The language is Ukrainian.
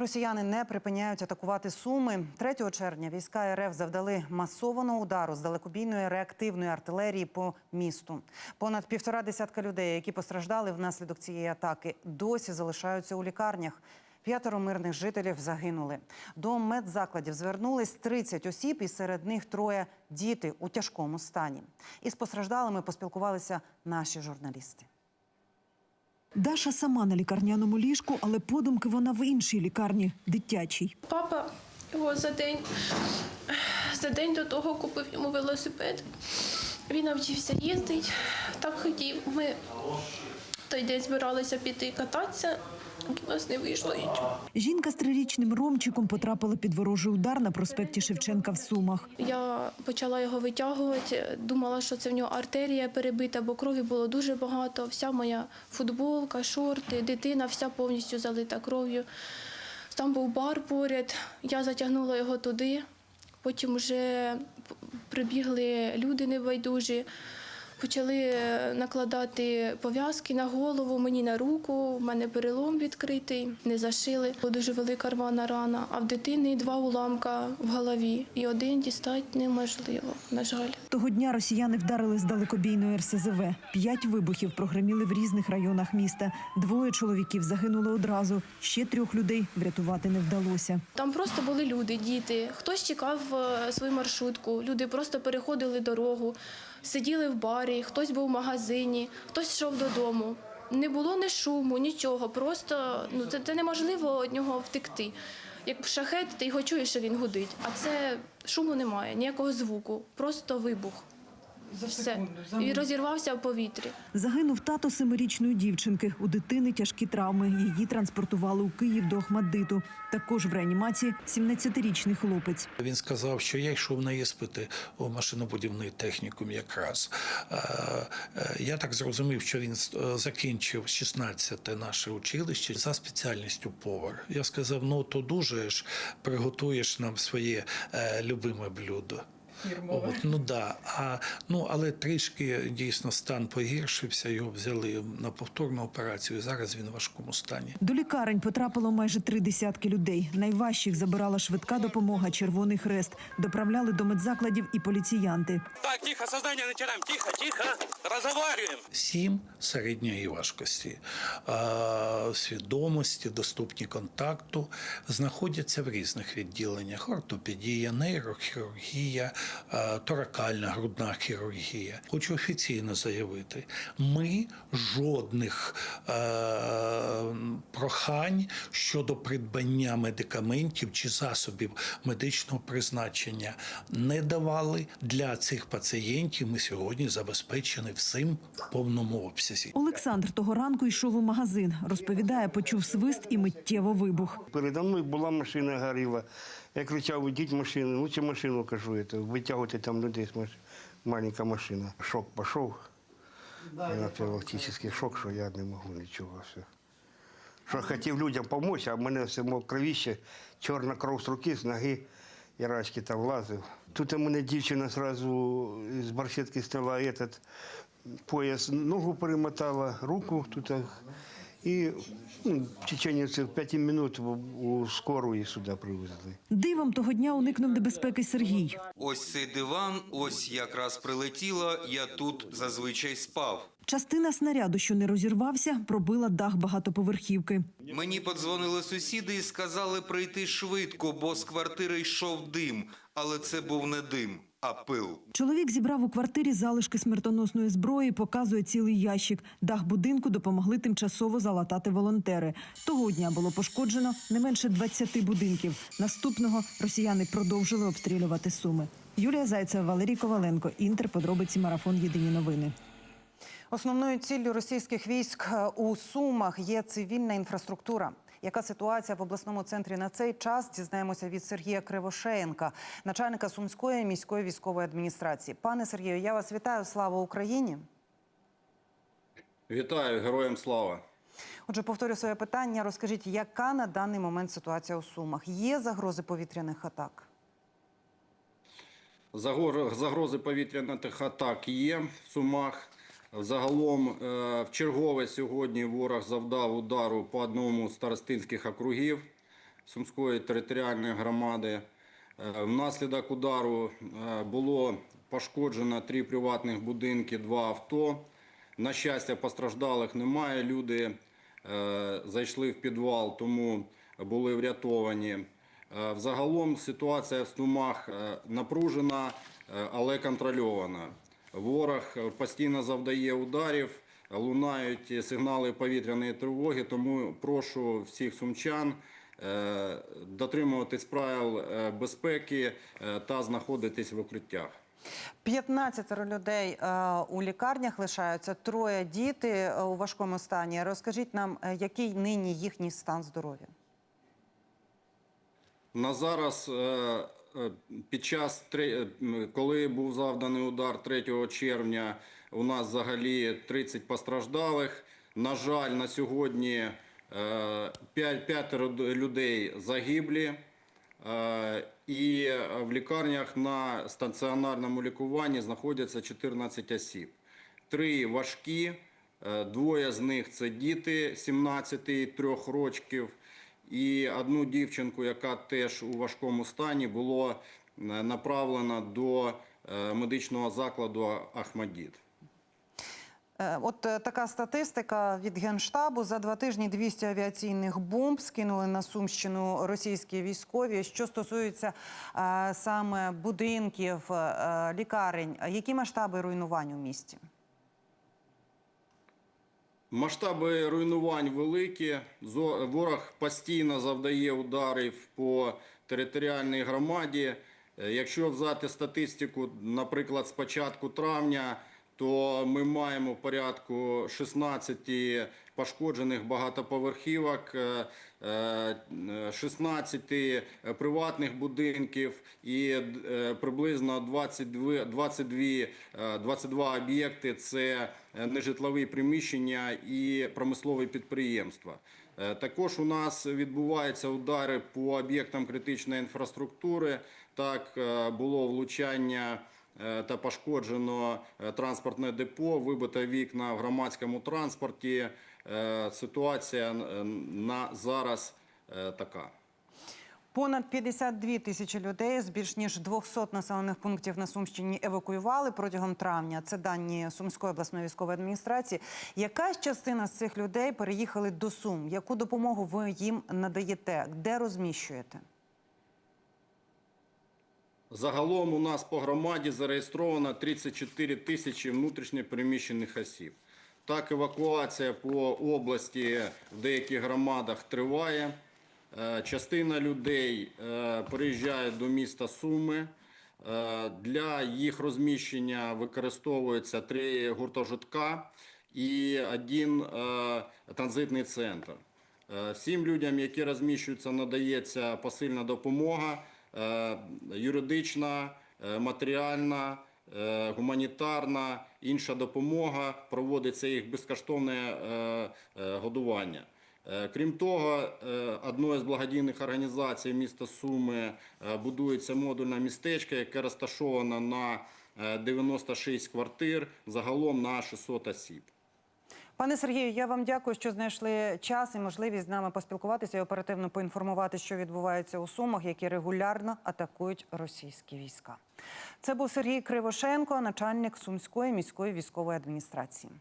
Росіяни не припиняють атакувати Суми. 3 червня війська РФ завдали масованого удару з далекобійної реактивної артилерії по місту. Понад півтора десятка людей, які постраждали внаслідок цієї атаки, досі залишаються у лікарнях. П'ятеро мирних жителів загинули. До медзакладів звернулись 30 осіб, і серед них троє діти у тяжкому стані. Із постраждалими поспілкувалися наші журналісти. Даша сама на лікарняному ліжку, але подумки вона в іншій лікарні дитячій. Папа його за день, за день до того купив йому велосипед. Він навчився їздити, так хотів. Ми той день збиралися піти кататися, у нас не вийшло нічого. Жінка з трирічним Ромчиком потрапила під ворожий удар на проспекті Шевченка в Сумах. Я почала його витягувати, думала, що це в нього артерія перебита, бо крові було дуже багато. Вся моя футболка, шорти, дитина, вся повністю залита кров'ю. Там був бар поряд, я затягнула його туди. Потім вже прибігли люди небайдужі, почали накладати пов'язки на голову, мені на руку, в мене перелом відкритий, не зашили. Була дуже велика рвана рана, а в дитини два уламка в голові. І один дістати неможливо, на жаль. Того дня росіяни вдарили з далекобійної РСЗВ. П'ять вибухів прогреміли в різних районах міста. Двоє чоловіків загинули одразу. Ще трьох людей врятувати не вдалося. Там просто були люди, діти. Хтось чекав е, свою маршрутку, люди просто переходили дорогу, сиділи в барі, хтось був в магазині, хтось йшов додому. Не було ні шуму, нічого. Просто ну це, це неможливо від нього втекти. Як шахет, ти його чуєш, що він гудить, а це шуму немає, ніякого звуку, просто вибух. Все. І розірвався в повітрі. Загинув тато семирічної дівчинки. У дитини тяжкі травми. Її транспортували у Київ до Охмаддиту. Також в реанімації 17-річний хлопець. Він сказав, що я йшов на іспити у машинобудівний технікум якраз. Е, е, Я так зрозумів, що він е, закінчив 16-те наше училище за спеціальністю повар. Я сказав: ну то дуже ж приготуєш нам своє любиме блюдо. От, ну да. А, ну, але трішки дійсно стан погіршився, його взяли на повторну операцію. Зараз він у важкому стані. До лікарень потрапило майже три десятки людей. Найважчих забирала швидка допомога, Червоний Хрест. Доправляли до медзакладів і поліціянти. Так, тихо, сознание начинаем. Тихо, тихо. Разговариваем. Сім середньої важкості а, свідомості, доступні контакту, знаходяться в різних відділеннях: ортопедія, нейрохірургія, торакальна грудна хірургія. Хочу офіційно заявити: ми жодних е, прохань щодо придбання медикаментів чи засобів медичного призначення не давали для цих пацієнтів. Ми сьогодні забезпечені всім в повному обсязі. Олександр того ранку йшов у магазин. Розповідає, почув свист і миттєво вибух. Передо мною була машина горіла. Я кричав, ідіть машину, лучше машину кажу, це, витягуйте там людей з маш... маленька машина. Шок пішов. Анафілактичний шок, що я не можу нічого. Все. Що хотів людям допомогти, а в мене все мов кровіще, чорна кров з руки, з ноги. Я рачки там влазив. Тут у мене дівчина одразу з барсетки стала этот пояс, ногу перемотала, руку тут. І ну, в течение цих п'яти минут у, скору сюди привезли. Дивом того дня уникнув небезпеки Сергій. Ось цей диван, ось якраз прилетіло, я тут зазвичай спав. Частина снаряду, що не розірвався, пробила дах багатоповерхівки. Мені подзвонили сусіди і сказали прийти швидко, бо з квартири йшов дим. Але це був не дим, а пил. Чоловік зібрав у квартирі залишки смертоносної зброї, показує цілий ящик. Дах будинку допомогли тимчасово залатати волонтери. Того дня було пошкоджено не менше 20 будинків. Наступного росіяни продовжили обстрілювати суми. Юлія Зайцева, Валерій Коваленко. Інтер. Подробиці марафон. Єдині новини. Основною ціллю російських військ е, у Сумах є цивільна інфраструктура. Яка ситуація в обласному центрі на цей час? Дізнаємося від Сергія Кривошеєнка, начальника Сумської міської військової адміністрації. Пане Сергію, я вас вітаю. Слава Україні! Вітаю, героям слава. Отже, повторю своє питання. Розкажіть, яка на даний момент ситуація у Сумах? Є загрози повітряних атак? Загрози повітряних атак є в Сумах. Загалом е, в чергове сьогодні ворог завдав удару по одному з старостинських округів. Сумської територіальної громади. Е, Внаслідок удару е, було пошкоджено три приватних будинки, два авто. На щастя, постраждалих немає. Люди зайшли в підвал, тому були врятовані. Взагалом ситуація в Сумах напружена, але контрольована. Ворог постійно завдає ударів, лунають сигнали повітряної тривоги, тому прошу всіх сумчан е, дотримуватись правил е, безпеки е, та знаходитись в укриттях. 15 людей у лікарнях лишаються, троє діти у важкому стані. Розкажіть нам, який нині їхній стан здоров'я? На зараз, під час, е, коли був завданий удар 3 червня, у нас взагалі 30 постраждалих. На жаль, на сьогодні 5, п'ятеро людей загиблі. Е, І в лікарнях на стаціонарному лікуванні знаходяться 14 осіб. Три важкі, е, двоє з них це діти 17 і 3 років. І одну дівчинку, яка теж у важкому стані, було е, направлено до е, медичного закладу Ахмадіт. Е, От така статистика від Генштабу. За два тижні 200 авіаційних бомб скинули на Сумщину російські військові. Що стосується саме будинків, лікарень, які масштаби руйнувань у місті? Масштаби руйнувань великі. Ворог постійно завдає ударів по територіальній громаді. Е, Якщо взяти статистику, наприклад, з початку травня, то ми маємо порядку 16 пошкоджених багатоповерхівок, е, е, 16 приватних будинків і е, приблизно 22, 22, е, 22 об'єкти це е, нежитлові приміщення і промислові підприємства. Е, Також у нас відбуваються удари по об'єктам критичної інфраструктури. Так е, було влучання е, та пошкоджено е, транспортне депо, вибито вікна в громадському транспорті. Е, Ситуація е, на зараз е, така. Понад 52 тисячі людей з більш ніж 200 населених пунктів на Сумщині евакуювали протягом травня. Це дані Сумської обласної військової адміністрації. Якась частина з цих людей переїхали до Сум. Яку допомогу ви їм надаєте? Де розміщуєте? Загалом у нас по громаді зареєстровано 34 тисячі внутрішньопереміщених осіб. Так, евакуація по області в деяких громадах триває. Е, Частина людей е, переїжджає до міста Суми. Е, Для їх розміщення використовується три гуртожитка і один транзитний центр. Всім людям, які розміщуються, надається посильна допомога, юридична, матеріальна, гуманітарна, інша допомога. Проводиться їх безкоштовне е, е, годування. Е, Крім того, е, одною з благодійних організацій міста Суми е, будується модульне містечко, яке розташоване на е, 96 квартир, загалом на 600 осіб. Пане Сергію, я вам дякую, що знайшли час і можливість з нами поспілкуватися і оперативно поінформувати, що відбувається у Сумах, які регулярно атакують російські війська. Це був Сергій Кривошенко, начальник Сумської міської військової адміністрації.